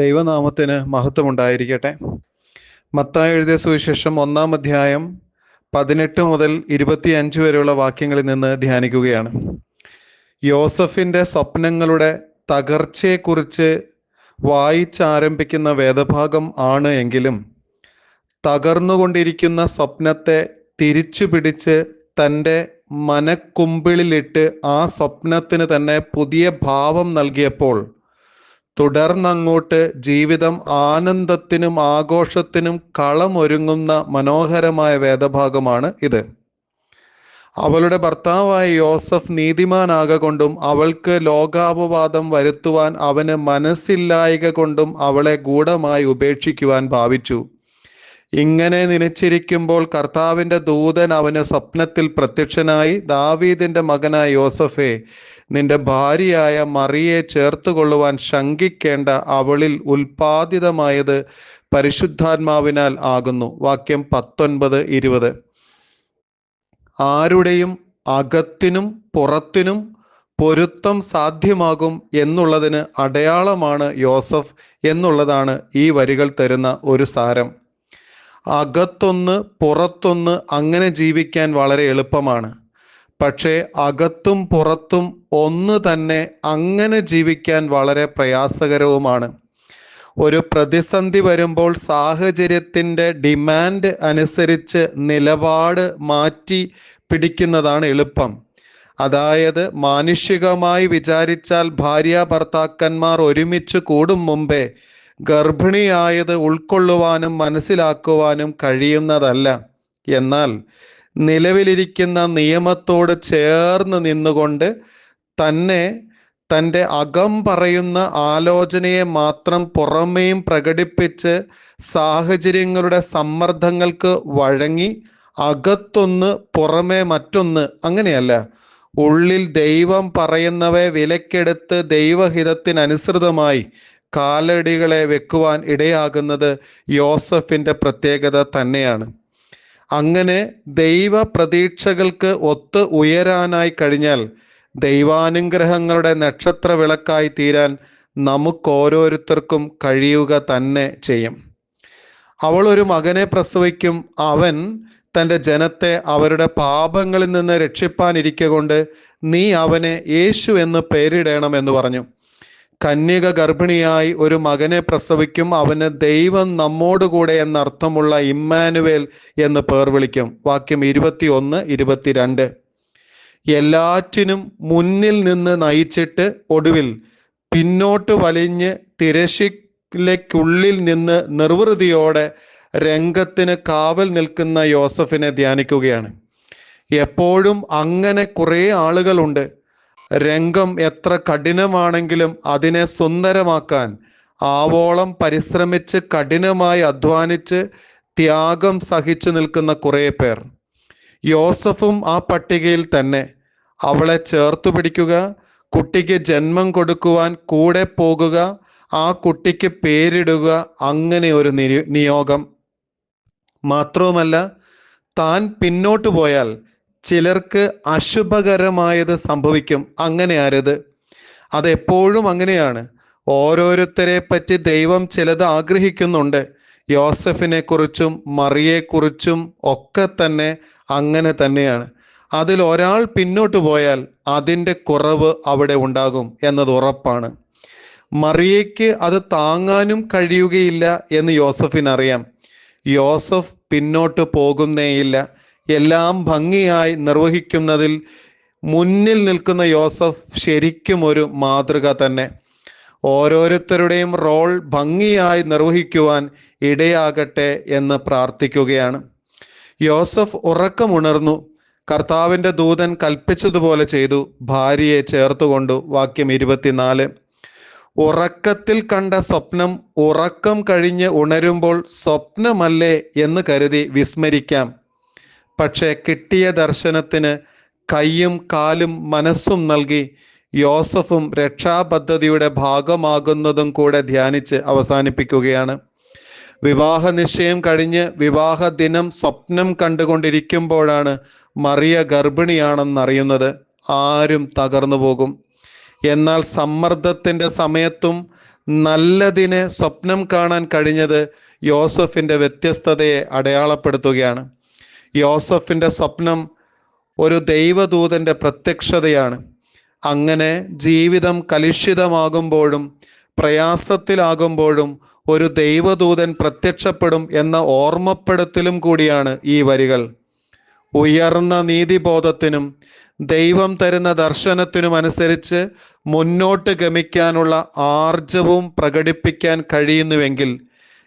ദൈവനാമത്തിന് മഹത്വമുണ്ടായിരിക്കട്ടെ. മത്തായി എഴുതിയ സുവിശേഷം ഒന്നാം അധ്യായം പതിനെട്ട് മുതൽ ഇരുപത്തിയഞ്ച് വരെയുള്ള വാക്യങ്ങളിൽ നിന്ന് ധ്യാനിക്കുകയാണ്. യോസഫിന്റെ സ്വപ്നങ്ങളുടെ തകർച്ചയെക്കുറിച്ച് വായിച്ചാരംഭിക്കുന്ന വേദഭാഗം ആണ് എങ്കിലും തകർന്നുകൊണ്ടിരിക്കുന്ന സ്വപ്നത്തെ തിരിച്ചു പിടിച്ച് തന്റെ മനക്കുമ്പിളിലിട്ട് ആ സ്വപ്നത്തിന് തന്നെ പുതിയ ഭാവം നൽകിയപ്പോൾ തുടർന്നങ്ങോട്ട് ജീവിതം ആനന്ദത്തിനും ആഘോഷത്തിനും കളമൊരുങ്ങുന്ന മനോഹരമായ വേദഭാഗമാണ് ഇത്. അവളുടെ ഭർത്താവായ യോസഫ് നീതിമാനാകൊണ്ടും അവൾക്ക് ലോകാപവാദം വരുത്തുവാൻ അവന് മനസ്സില്ലായക കൊണ്ടും അവളെ ഗൂഢമായി ഉപേക്ഷിക്കുവാൻ ഭാവിച്ചു. ഇങ്ങനെ നിലച്ചിരിക്കുമ്പോൾ കർത്താവിന്റെ ദൂതൻ അവന് സ്വപ്നത്തിൽ പ്രത്യക്ഷനായി ദാവീദിന്റെ മകനായ യോസഫെ നിന്റെ ഭാര്യയായ മറിയെ ചേർത്തുകൊള്ളുവാൻ ശങ്കിക്കേണ്ട അവളിൽ ഉൽപാദിതമായത് പരിശുദ്ധാത്മാവിനാൽ ആകുന്നു. വാക്യം പത്തൊൻപത് ഇരുപത്. ആരുടെയും അകത്തിനും പുറത്തിനും പൊരുത്തം സാധ്യമാകും എന്നുള്ളതിന് അടയാളമാണ് യോസഫ് എന്നുള്ളതാണ് ഈ വരികൾ തരുന്ന ഒരു സാരം. അകത്തൊന്ന് പുറത്തൊന്ന് അങ്ങനെ ജീവിക്കാൻ വളരെ എളുപ്പമാണ്. പക്ഷേ അകത്തും പുറത്തും ഒന്ന് തന്നെ അങ്ങനെ ജീവിക്കാൻ വളരെ പ്രയാസകരവുമാണ്. ഒരു പ്രതിസന്ധി വരുമ്പോൾ സാഹചര്യത്തിന്റെ ഡിമാൻഡ് അനുസരിച്ച് നിലപാട് മാറ്റി പിടിക്കുന്നതാണ് എളുപ്പം. അതായത് മാനുഷികമായി വിചാരിച്ചാൽ ഭാര്യ ഭർത്താക്കന്മാർ ഒരുമിച്ച് കൂടും മുമ്പേ ഗർഭിണിയായത് ഉൾക്കൊള്ളുവാനും മനസ്സിലാക്കുവാനും കഴിയുന്നതല്ല. എന്നാൽ നിലവിലിരിക്കുന്ന നിയമത്തോട് ചേർന്ന് നിന്നുകൊണ്ട് തന്നെ തന്റെ അകം പറയുന്ന ആലോചനയെ മാത്രം പുറമേയും പ്രകടിപ്പിച്ച് സാഹചര്യങ്ങളുടെ സമ്മർദ്ദങ്ങൾക്ക് വഴങ്ങി അകത്തൊന്ന് പുറമേ മറ്റൊന്ന് അങ്ങനെയല്ല. ഉള്ളിൽ ദൈവം പറയുന്നവയെ വിലക്കെടുത്ത് ദൈവഹിതത്തിനനുസൃതമായി കാലടികളെ വെക്കുവാൻ ഇടയാകുന്നത് യോസഫിന്റെ പ്രത്യേകത തന്നെയാണ്. അങ്ങനെ ദൈവ പ്രതീക്ഷകൾക്ക് ഒത്ത് ഉയരാനായി കഴിഞ്ഞാൽ ദൈവാനുഗ്രഹങ്ങളുടെ നക്ഷത്ര വിളക്കായി തീരാൻ നമുക്കോരോരുത്തർക്കും കഴിയുക തന്നെ ചെയ്യും. അവൾ ഒരു മകനെ പ്രസവിക്കും. അവൻ തന്റെ ജനത്തെ അവരുടെ പാപങ്ങളിൽ നിന്ന് രക്ഷിപ്പാനിരിക്കൊണ്ട് നീ അവനെ യേശു എന്ന് പേരിടണം എന്ന് പറഞ്ഞു. കന്യക ഗർഭിണിയായി ഒരു മകനെ പ്രസവിക്കും അവന് ദൈവം നമ്മോടുകൂടെ എന്നർത്ഥമുള്ള ഇമ്മാനുവേൽ എന്ന് പേർ വിളിക്കും. വാക്യം ഇരുപത്തി ഒന്ന് ഇരുപത്തിരണ്ട്. എല്ലാറ്റിനും മുന്നിൽ നിന്ന് നയിച്ചിട്ട് ഒടുവിൽ പിന്നോട്ട് വലിഞ്ഞ് തിരശിലേക്കുള്ളിൽ നിന്ന് നിർവൃതിയോടെ രംഗത്തിന് കാവൽ നിൽക്കുന്ന യോസഫിനെ ധ്യാനിക്കുകയാണ്. എപ്പോഴും അങ്ങനെ കുറേ ആളുകളുണ്ട്. രംഗം എത്ര കഠിനമാണെങ്കിലും അതിനെ സുന്ദരമാക്കാൻ ആവോളം പരിശ്രമിച്ച് കഠിനമായി അധ്വാനിച്ച് ത്യാഗം സഹിച്ചു നിൽക്കുന്ന കുറേ പേർ. യോസഫും ആ പട്ടികയിൽ തന്നെ. അവളെ ചേർത്തു പിടിക്കുക കുട്ടിക്ക് ജന്മം കൊടുക്കുവാൻ കൂടെ പോകുക ആ കുട്ടിക്ക് പേരിടുക അങ്ങനെ ഒരു നിയോഗം. മാത്രവുമല്ല താൻ പിന്നോട്ട് പോയാൽ ചിലർക്ക് അശുഭകരമായത് സംഭവിക്കും. അങ്ങനെ ആരത്? അതെപ്പോഴും അങ്ങനെയാണ്. ഓരോരുത്തരെ പറ്റി ദൈവം ചിലത് ആഗ്രഹിക്കുന്നുണ്ട്. യോസഫിനെ കുറിച്ചും മറിയെക്കുറിച്ചും ഒക്കെ തന്നെ അങ്ങനെ തന്നെയാണ്. അതിൽ ഒരാൾ പിന്നോട്ട് പോയാൽ അതിന്റെ കുറവ് അവിടെ ഉണ്ടാകും എന്നത് ഉറപ്പാണ്. മറിയയ്ക്ക് അത് താങ്ങാനും കഴിയുകയില്ല എന്ന് യോസഫിനറിയാം. യോസഫ് പിന്നോട്ട് പോകുന്നേയില്ല. എല്ലാം ഭംഗിയായി നിർവഹിക്കുന്നതിൽ മുന്നിൽ നിൽക്കുന്ന യോസഫ് ശരിക്കും ഒരു മാതൃക തന്നെ. ഓരോരുത്തരുടെയും റോൾ ഭംഗിയായി നിർവഹിക്കുവാൻ ഇടയാകട്ടെ എന്ന് പ്രാർത്ഥിക്കുകയാണ്. യോസഫ് ഉറക്കമുണർന്നു. കർത്താവിന്റെ ദൂതൻ കൽപ്പിച്ചതുപോലെ ചെയ്തു. ഭാര്യയെ ചേർത്തുകൊണ്ടു. വാക്യം ഇരുപത്തിനാല്. ഉറക്കത്തിൽ കണ്ട സ്വപ്നം ഉറക്കം കഴിഞ്ഞ് ഉണരുമ്പോൾ സ്വപ്നമല്ലേ എന്ന് കരുതി വിസ്മരിക്കാം. പക്ഷേ കിട്ടിയ ദർശനത്തിന് കൈയും കാലും മനസ്സും നൽകി യോസഫും രക്ഷാപദ്ധതിയുടെ ഭാഗമാകുന്നതും കൂടെ ധ്യാനിച്ച് അവസാനിപ്പിക്കുകയാണ്. വിവാഹ നിശ്ചയം കഴിഞ്ഞ് വിവാഹ ദിനം സ്വപ്നം കണ്ടുകൊണ്ടിരിക്കുമ്പോഴാണ് മറിയ ഗർഭിണിയാണെന്നറിയുന്നത്. ആരും തകർന്നു പോകും. എന്നാൽ സമ്മർദ്ദത്തിന്റെ സമയത്തും നല്ലതിനെ സ്വപ്നം കാണാൻ കഴിഞ്ഞത് യോസഫിന്റെ വ്യത്യസ്തതയെ അടയാളപ്പെടുത്തുകയാണ്. യോസഫിന്റെ സ്വപ്നം ഒരു ദൈവദൂതന്റെ പ്രത്യക്ഷതയാണ്. അങ്ങനെ ജീവിതം കലുഷിതമാകുമ്പോഴും പ്രയാസത്തിലാകുമ്പോഴും ഒരു ദൈവദൂതൻ പ്രത്യക്ഷപ്പെടും എന്ന ഓർമ്മപ്പെടുത്തലും കൂടിയാണ് ഈ വരികൾ. ഉയർന്ന നീതിബോധത്തിനും ദൈവം തരുന്ന ദർശനത്തിനും അനുസരിച്ച് മുന്നോട്ട് ഗമിക്കാനുള്ള ആർജവും പ്രകടിപ്പിക്കാൻ കഴിയുന്നുവെങ്കിൽ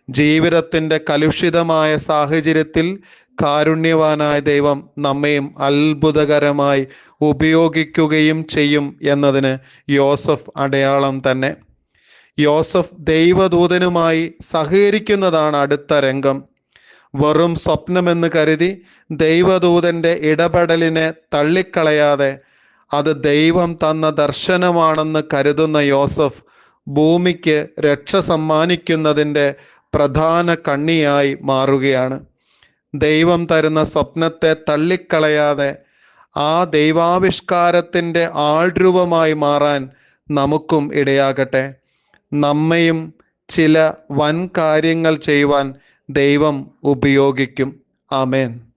ജീവിതത്തിന്റെ കലുഷിതമായ സാഹചര്യത്തിൽ കാരുണ്യവാനായ ദൈവം നമ്മയും അത്ഭുതകരമായി ഉപയോഗിക്കുകയും ചെയ്യും എന്നതിന് യോസഫ് അടയാളം തന്നെ. യോസഫ് ദൈവദൂതനുമായി സഹകരിക്കുന്നതാണ് അടുത്ത രംഗം. വെറും സ്വപ്നമെന്ന് കരുതി ദൈവദൂതന്റെ ഇടപെടലിനെ തള്ളിക്കളയാതെ അത് ദൈവം തന്ന ദർശനമാണെന്ന് കരുതുന്ന യോസഫ് ഭൂമിക്ക് രക്ഷ സമ്മാനിക്കുന്നതിന്റെ പ്രധാന കണ്ണിയായി മാറുകയാണ്. ദൈവം തരുന്ന സ്വപ്നത്തെ തള്ളിക്കളയാതെ ആ ദൈവാവിഷ്കാരത്തിന്റെ ആൾരൂപമായി മാറാൻ നമുക്കും ഇടയാകട്ടെ. നമ്മയും ചില വൻ കാര്യങ്ങൾ ചെയ്യുവാൻ ദൈവം ഉപയോഗിക്കും. ആമേൻ.